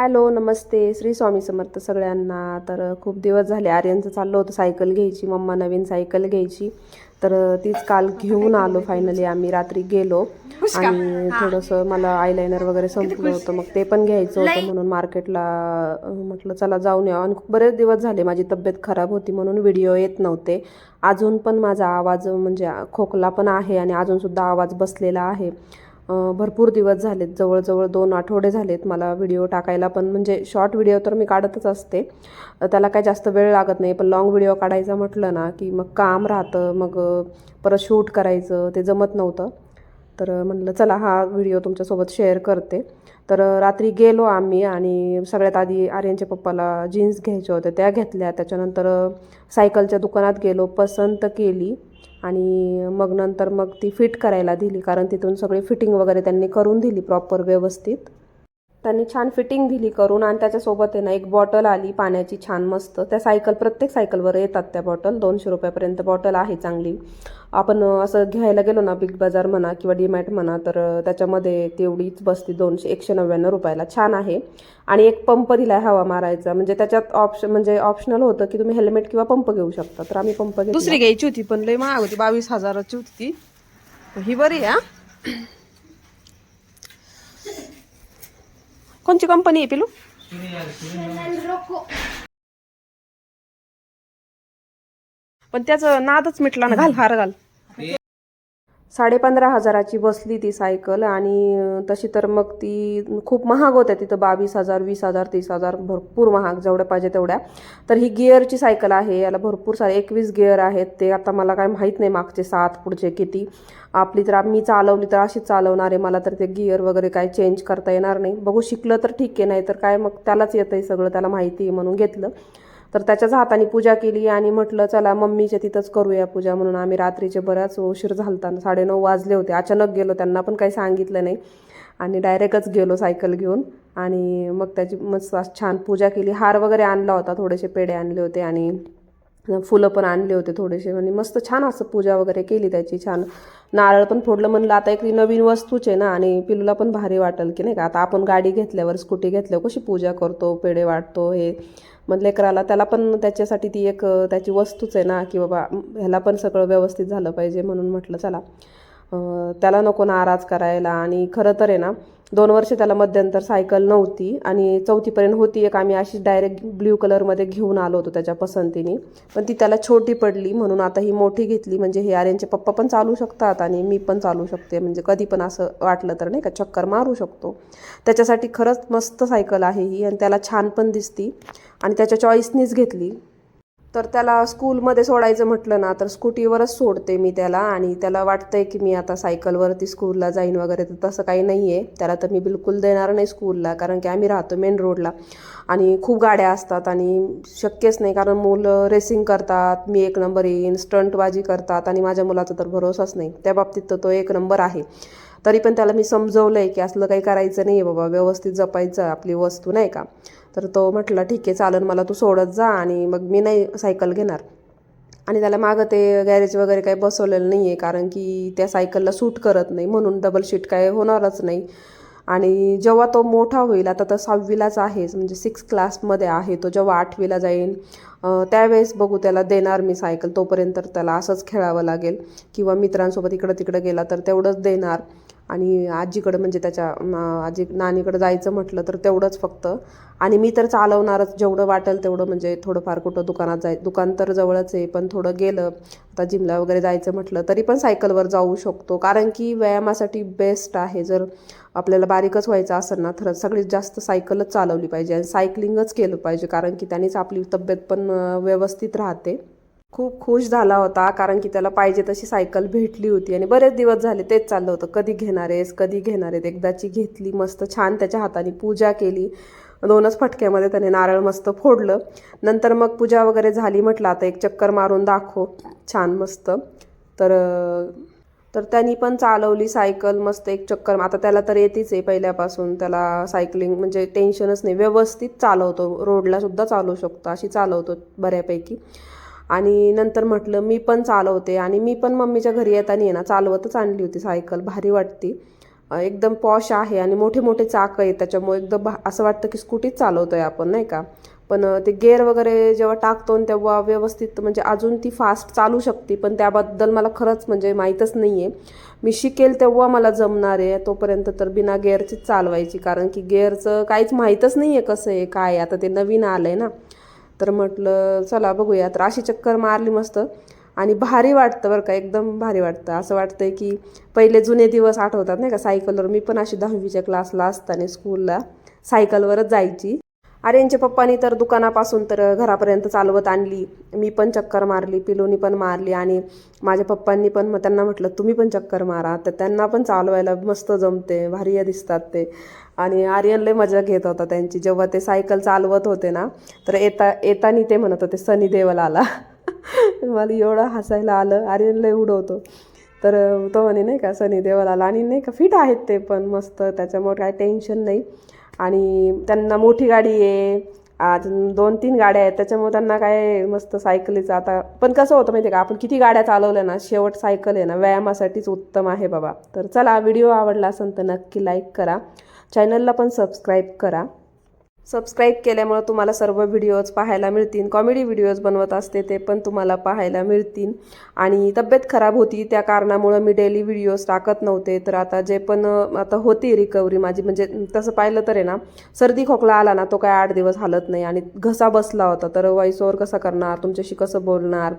Hello नमस्ते. श्री स्वामी समर्थ सगळ्यांना. तर खूप दिवस झाले आर्यनचं चाललं होतं सायकल घ्यायची. मम्मा नवीन सायकल घ्यायची. तर तीच काल घेऊन आलो फायनली आम्ही. रात्री गेलो. आणि थोडंसं मला आयलायनर वगैरे संपलं होतं. मग ते पण घ्यायचं होतं म्हणून मार्केटला म्हटलं चला जाऊन यावं आणि खूप बरेच दिवस झाले माझी तब्येत खराब होती म्हणून व्हिडिओ येत नव्हते. अजून पण माझा आवाज म्हणजे खोकला पण आहे आणि अजूनसुद्धा आवाज बसलेला आहे. भरपूर दिवस झालेत जवळजवळ दोन आठवडे झालेत मला व्हिडिओ टाकायला पण म्हणजे शॉर्ट व्हिडिओ तर मी काढतच असते. त्याला काय जास्त वेळ लागत नाही पण लाँग व्हिडिओ काढायचा म्हटलं ना की मग काम राहतं मग परत शूट करायचं ते जमत नव्हतं. तर म्हणलं चला हा व्हिडिओ तुमच्यासोबत शेअर करते. तर रात्री गेलो आम्ही आणि सगळ्यात आधी आर्यनच्या पप्पाला जीन्स घ्यायच्या होत्या त्या घेतल्या. त्याच्यानंतर सायकलच्या दुकानात गेलो पसंत केली. आणि मग नंतर मग ती फिट करायला दिली कारण तिथून सगळी फिटिंग वगैरे त्यांनी करून दिली प्रॉपर व्यवस्थित. त्यांनी छान फिटिंग दिली करून आणि त्याच्यासोबत आहे ना एक बॉटल आली पाण्याची छान मस्त. त्या सायकल प्रत्येक सायकलवर येतात त्या बॉटल दोनशे रुपयापर्यंत बॉटल आहे चांगली. आपण असं घ्यायला गेलो ना बिग बाजार म्हणा किंवा डीमॅट म्हणा तर त्याच्यामध्ये तेवढीच बसती दोनशे एकशे नव्याण्णव रुपयाला. छान आहे. आणि एक पंप दिलाय हवा मारायचा. म्हणजे त्याच्यात ऑप्शन म्हणजे ऑप्शनल होतं की तुम्ही हेल्मेट किंवा पंप घेऊ शकता. तर आम्ही पंप दुसरी घ्यायची होती पण लय महाग होती. बावीस हजाराची होती ती. ही बरी आहे कोणची कंपनी आहे पिलू? पण त्याचं नादच मिटला ना घाल हार घाल. साडेपंधरा हजाराची बसली ती सायकल आणि तशी तर मग ती खूप महाग होत्या तिथं बावीस हजार वीस हजार तीस हजार भरपूर महाग जेवढ्या पाहिजे तेवढ्या. तर ही गिअरची सायकल आहे याला भरपूर सारे एकवीस गिअर आहेत ते आता मला काय माहीत नाही मागचे सात पुढचे किती. आपली तर मी चालवली तर अशीच चालवणार आहे मला तर ते गिअर वगैरे काय चेंज करता येणार नाही. बघू शिकलं तर ठीक आहे नाही तर काय मग त्यालाच येतं आहे सगळं त्याला माहिती आहे म्हणून घेतलं. तर त्याच्याच हाताने पूजा केली आणि म्हटलं चला मम्मीच्या तिथंच करूया पूजा म्हणून आम्ही रात्रीचे बऱ्याच उशीर झालता. साडेनऊ वाजले होते. अचानक गेलो त्यांना पण काही सांगितलं नाही. आणि डायरेक्टच गेलो सायकल घेऊन. आणि मग त्याची मस्त छान पूजा केली. हार वगैरे आणला होता थोडेसे पेढे आणले होते आणि फुलं पण आणले होते थोडेसे. म्हणजे मस्त छान असं पूजा वगैरे केली त्याची छान. नारळ पण फोडलं म्हणलं आता एक नवीन वस्तूच आहे ना आणि पिलूला पण भारी वाटेल की नाही का? आता आपण गाडी घेतल्यावर स्कूटी घेतल्यावर कशी पूजा करतो पेढे वाटतो हे. मग लेकराला त्याला पण त्याच्यासाठी ती एक त्याची वस्तूच आहे ना की बाबा ह्याला पण सगळं व्यवस्थित झालं पाहिजे म्हणून म्हटलं चला. त्याला नको नाराज करायला. आणि खरं तर आहे ना दोन वर्ष त्याला मध्यंतर सायकल नव्हती. आणि चौथीपर्यंत होती एक आम्ही अशीच डायरेक्ट ब्ल्यू कलरमध्ये घेऊन आलो होतो त्याच्या पसंतीने. पण ती त्याला छोटी पडली म्हणून आता ही मोठी घेतली. म्हणजे हे आर्यांचे पप्पा पण चालू शकतात आणि मी पण चालू शकते. म्हणजे कधी पण असं वाटलं तर नाही का चक्कर मारू शकतो. त्याच्यासाठी खरंच मस्त सायकल आहे ही आणि त्याला छान पण दिसती. आणि त्याच्या चॉईसनीच घेतली. तर त्याला स्कूलमध्ये सोडायचं म्हटलं ना तर स्कूटीवरच सोडते मी त्याला. आणि त्याला वाटतंय की मी आता सायकलवरती स्कूलला जाईन वगैरे तर तसं काही नाही आहे त्याला तर मी बिलकुल देणार नाही स्कूलला कारण की आम्ही राहतो मेन रोडला. आणि खूप गाड्या असतात आणि शक्यच नाही कारण मुलं रेसिंग करतात मी एक नंबर येईन स्टंटबाजी करतात आणि माझ्या मुलाचा तर भरोसाच नाही. त्या बाबतीत तर तो एक नंबर आहे. तरी पण त्याला मी समजवलं आहे की असलं काही करायचं नाही आहे बाबा व्यवस्थित जपायचं आपली वस्तू नाही का? तर तो म्हटला ठीक आहे चालेल मला तू सोडत जा आणि मग मी नाही सायकल घेणार. आणि त्याला मागं ते गॅरेज वगैरे काही बसवलेलं नाही आहे कारण की त्या सायकलला सूट करत नाही म्हणून डबल शीट काय होणारच नाही. आणि जेव्हा तो मोठा होईल आता तर सहावीलाच आहे म्हणजे सिक्स क्लासमध्ये आहे तो जेव्हा आठवीला जाईल त्यावेळेस बघू त्याला देणार मी सायकल तोपर्यंत तर त्याला असंच खेळावं लागेल. किंवा मित्रांसोबत इकडं तिकडं गेला तर तेवढंच देणार. आणि आजीकडं म्हणजे त्याच्या आजी नानीकडं जायचं म्हटलं तर तेवढंच फक्त. आणि मी तर चालवणारच जेवढं वाटेल तेवढं म्हणजे थोडंफार कुठं दुकानात जाय दुकान तर जवळच आहे पण थोडं गेलं आता जिमला वगैरे जायचं म्हटलं तरी पण सायकलवर जाऊ शकतो. कारण की व्यायामासाठी बेस्ट आहे जर आपल्याला बारीकच व्हायचं असेल ना तर सगळीत जास्त सायकलच चालवली पाहिजे आणि सायकलिंगच केलं पाहिजे कारण की त्यानेच आपली तब्येत पण व्यवस्थित राहते. खूप खुश झाला होता कारण की त्याला पाहिजे तशी सायकल भेटली होती. आणि बरेच दिवस झाले तेच चाललं होतं. कधी घेणार आहेस कधी घेणार आहेत? एकदाची घेतली मस्त छान त्याच्या हाताने पूजा केली. दोनच फटक्यामध्ये त्याने नारळ मस्त फोडलं. नंतर मग पूजा वगैरे झाली म्हटलं आता एक चक्कर मारून दाखव. छान मस्त. तर तर त्यांनी पण चालवली सायकल मस्त एक चक्कर आता त्याला तर येतेच आहे पहिल्यापासून. त्याला सायकलिंग म्हणजे टेन्शनच नाही. व्यवस्थित चालवतो. रोडला सुद्धा चालवू शकतो. अशी चालवतो बऱ्यापैकी. आणि नंतर म्हटलं मी पण चालवते. आणि मी पण मम्मीच्या घरी येताना ये ना चालवतच आणली होती सायकल भारी वाटती. एकदम पॉश आहे आणि मोठे मोठे चाक आहे त्याच्यामुळे एकदम भा- असं वाटतं की स्कूटीच चालवतो आहे आपण नाही का? पण ते गेअर वगैरे जेव्हा टाकतो आणि तेव्हा व्यवस्थित म्हणजे अजून ती फास्ट चालू शकते पण त्याबद्दल मला खरंच म्हणजे माहीतच नाही आहे मी शिकेल तेव्हा मला जमणार आहे तोपर्यंत तर बिना गेअरचीच चालवायची कारण की गेअरचं काहीच माहीतच नाही आहे कसं आहे काय आता ते नवीन आलं आहे ना. तर म्हटलं चला बघूया. तर अशी चक्कर मारली मस्त. आणि भारी वाटतं बरं का एकदम भारी वाटतं. असं वाटतंय की पहिले जुने दिवस आठवतात नाही का? सायकलवर मी पण अशी दहावीच्या क्लासला असताना स्कूलला सायकलवरच जायची. आर्यनच्या पप्पानी तर दुकानापासून तर घरापर्यंत चालवत आणली. मी पण चक्कर मारली पिलोनी पण मारली आणि माझ्या पप्पांनी पण मग त्यांना म्हटलं तुम्ही पण चक्कर मारा. तर त्यांना पण चालवायला मस्त जमते भारी दिसतात ते. आणि आर्यन लय मजा घेत होता त्यांची. जेव्हा ते सायकल चालवत होते ना तर येता येतानी ते म्हणत होते सनी देवल आला. मला एवढं हसायला आलं. आर्यन लय उडवतो. तर तो म्हणे नाही का सनी देवल आला. आणि नाही का फिट आहेत ते पण मस्त. त्याच्यामुळे काय टेन्शन नाही. आणि त्यांना मोठी गाडी आहे. आज दोन तीन गाड्या आहेत. त्याच्यामुळे त्यांना काय मस्त सायकलीचं आता. पण कसं होतं माहिती आहे का आपण किती गाड्या चालवल्या ना शेवट सायकल आहे ना व्यायामासाठीच उत्तम आहे बाबा. तर चला व्हिडिओ आवडला असेल तर नक्की लाईक करा. चॅनलला पण सबस्क्राईब करा. सबस्क्राईब केल्यामुळं तुम्हाला सर्व व्हिडिओज पाहायला मिळतील. कॉमेडी व्हिडिओज बनवत असते ते पण तुम्हाला पाहायला मिळतील. आणि तब्येत खराब होती त्या कारणामुळं मी डेली व्हिडिओज टाकत नव्हते. तर आता जे पण आता होती रिकव्हरी माझी. म्हणजे तसं पाहिलं तर आहे ना सर्दी खोकला आला ना तो काय आठ दिवस हालत नाही. आणि घसा बसला होता. तर व्हॉइस ओव्हर कसं करणार? तुमच्याशी कसं बोलणार?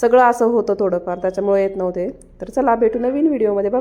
सगळं असं होतं थोडंफार. त्याच्यामुळे येत नव्हते. तर चला भेटू नवीन व्हिडिओमध्ये बाय